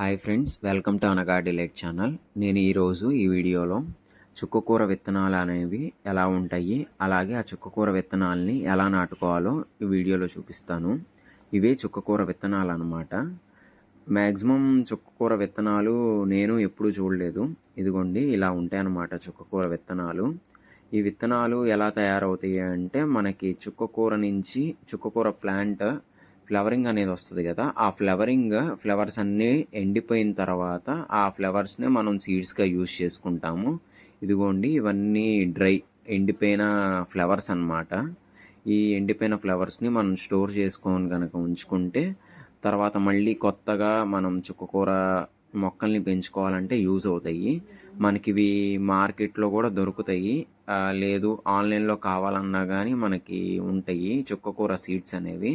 Hi friends welcome to Anaga delight channel. నేను ఈరోజు ఈ వీడియోలో చుక్కకూర విత్తనాలు అనేవి ఎలా ఉంటాయి అలాగే ఆ చుక్కకూర విత్తనాలని ఎలా నాటుకోవాలో ఈ వీడియోలో చూపిస్తాను. ఇవే చుక్కకూర విత్తనాలు అనమాట మ్యాక్సిమం చుక్కకూర విత్తనాలు నేను ఎప్పుడూ చూడలేదు. ఇదిగోండి ఇలా ఉంటాయి అన్నమాట చుక్కకూర విత్తనాలు. ఈ విత్తనాలు ఎలా తయారవుతాయి అంటే మనకి చుక్కకూర నుంచి చుక్కకూర ప్లాంట్ ఫ్లవరింగ్ అనేది వస్తుంది కదా ఆ ఫ్లవరింగ్ ఫ్లవర్స్ అన్నీ ఎండిపోయిన తర్వాత ఆ ఫ్లవర్స్ని మనం సీడ్స్గా యూజ్ చేసుకుంటాము. ఇదిగోండి ఇవన్నీ డ్రై ఎండిపోయిన ఫ్లవర్స్ అన్నమాట. ఈ ఎండిపోయిన ఫ్లవర్స్ని మనం స్టోర్ చేసుకొని కనుక ఉంచుకుంటే తర్వాత మళ్ళీ కొత్తగా మనం చుక్కకూర మొక్కల్ని పెంచుకోవాలంటే యూజ్ అవుతాయి. మనకి ఇవి మార్కెట్లో కూడా దొరుకుతాయి. లేదు ఆన్లైన్లో కావాలన్నా కానీ మనకి ఉంటాయి చుక్కకూర సీడ్స్ అనేవి.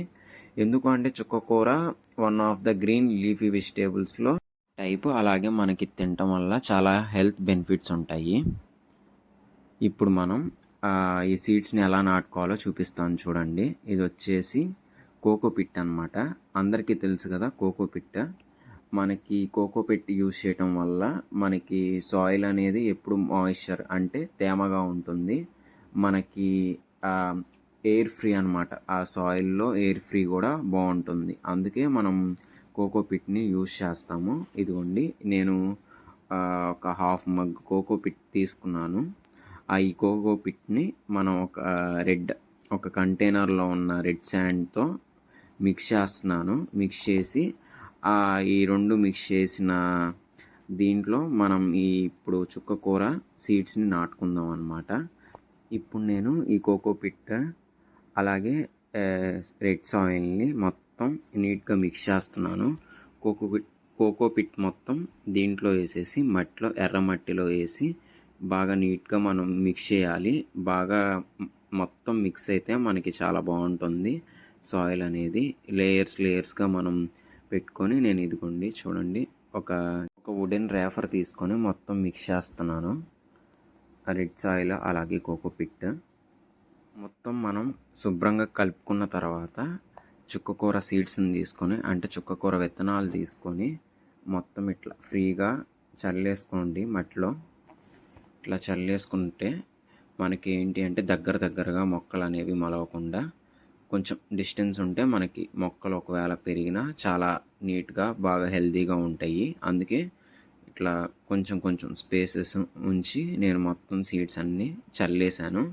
ఎందుకు అంటే చుక్కకూర one of the green leafy వెజిటేబుల్స్లో type అలాగే మనకి తినటం వల్ల చాలా హెల్త్ బెనిఫిట్స్ ఉంటాయి. ఇప్పుడు మనం ఈ సీడ్స్ని ఎలా నాటుకోవాలో చూపిస్తాను చూడండి. ఇది వచ్చేసి కోకో పిట్ అనమాట అందరికీ తెలుసు కదా కోకో పిట్ మనకి కోకో పిట్ యూజ్ చేయటం వల్ల మనకి సాయిల్ అనేది ఎప్పుడు మాయిశ్చర్ అంటే తేమగా ఉంటుంది. మనకి ఎయిర్ ఫ్రీ అనమాట ఆ సాయిల్లో ఎయిర్ ఫ్రీ కూడా బాగుంటుంది. అందుకే మనం కోకో పిట్ని యూజ్ చేస్తాము. ఇదిగోండి నేను ఒక హాఫ్ మగ్ కోకో పిట్ తీసుకున్నాను. ఆ ఈ కోకో పిట్ని మనం ఒక రెడ్ ఒక కంటైనర్లో ఉన్న రెడ్ శాండ్తో మిక్స్ చేస్తున్నాను. మిక్స్ చేసి ఆ ఈ రెండు మిక్స్ చేసిన దీంట్లో మనం ఈ ఇప్పుడు చుక్క కూర సీడ్స్ని నాటుకుందాం అనమాట ఇప్పుడు నేను ఈ కోకో పిట్ అలాగే రెడ్ సాయిల్ని మొత్తం నీట్గా మిక్స్ చేస్తున్నాను. కోకో పిట్ కోకో పిట్ మొత్తం దీంట్లో వేసేసి మట్టిలో ఎర్ర మట్టిలో వేసి బాగా నీట్గా మనం మిక్స్ చేయాలి. బాగా మొత్తం మిక్స్ అయితే మనకి చాలా బాగుంటుంది. సాయిల్ అనేది లేయర్స్ లేయర్స్గా మనం పెట్టుకొని నేను ఇదిగోండి చూడండి. ఒక ఒక వుడెన్ రేఫర్ తీసుకొని మొత్తం మిక్స్ చేస్తున్నాను. రెడ్ సాయిల్ అలాగే కోకో పిట్. మొత్తం మనం శుభ్రంగా కలుపుకున్న తర్వాత చుక్కకూర సీడ్స్ని తీసుకొని అంటే చుక్కకూర విత్తనాలు తీసుకొని మొత్తం ఇట్లా ఫ్రీగా చల్లేసుకోండి మట్టిలో. ఇట్లా చల్లేసుకుంటే మనకి ఏంటి అంటే దగ్గర దగ్గరగా మొక్కలు అనేవి మొలవకుండా కొంచెం డిస్టెన్స్ ఉంటే మనకి మొక్కలు ఒకవేళ పెరిగినా చాలా నీట్గా బాగా హెల్తీగా ఉంటాయి. అందుకే ఇట్లా కొంచెం కొంచెం స్పేసెస్ ఉంచి నేను మొత్తం సీడ్స్ అన్నీ చల్లేసాను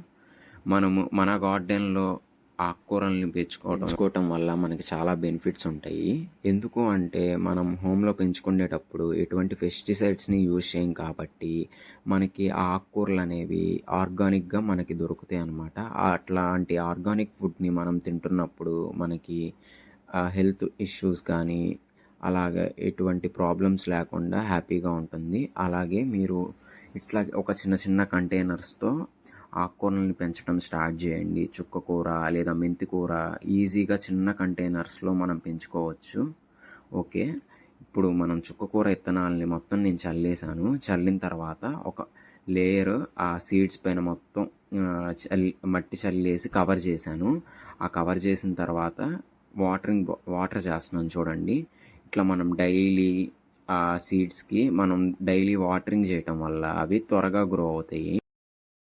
మనము మన గార్డెన్లో ఆకుకూరల్ని పెంచుకోవడం పెంచుకోవటం. వల్ల మనకి చాలా బెనిఫిట్స్ ఉంటాయి. ఎందుకు అంటే మనం హోమ్లో పెంచుకునేటప్పుడు ఎటువంటి పెస్టిసైడ్స్ని యూజ్ చేయం కాబట్టి మనకి ఆ ఆకుకూరలు అనేవి ఆర్గానిక్గా మనకి దొరుకుతాయి అన్నమాట. అట్లాంటి ఆర్గానిక్ ఫుడ్ని మనం తింటున్నప్పుడు మనకి హెల్త్ ఇష్యూస్ కానీ అలాగే ఎటువంటి ప్రాబ్లమ్స్ లేకుండా హ్యాపీగా ఉంటుంది. అలాగే మీరు ఇట్లా ఒక చిన్న చిన్న కంటైనర్స్తో ఆకుకూరల్ని పెంచడం స్టార్ట్ చేయండి. చుక్కకూర లేదా మెంతి కూర ఈజీగా చిన్న కంటైనర్స్లో మనం పెంచుకోవచ్చు. ఓకే. ఇప్పుడు మనం చుక్కకూర విత్తనాలని మొత్తం నేను చల్లేసాను చల్లిన తర్వాత ఒక లేయర్ ఆ సీడ్స్ పైన మొత్తం చల్లి మట్టి చల్లేసి కవర్ చేశాను. ఆ కవర్ చేసిన తర్వాత వాటరింగ్ వాటర్ చేస్తున్నాను చూడండి. ఇట్లా మనం డైలీ ఆ సీడ్స్కి మనం డైలీ వాటరింగ్ చేయటం వల్ల అవి త్వరగా గ్రో అవుతాయి.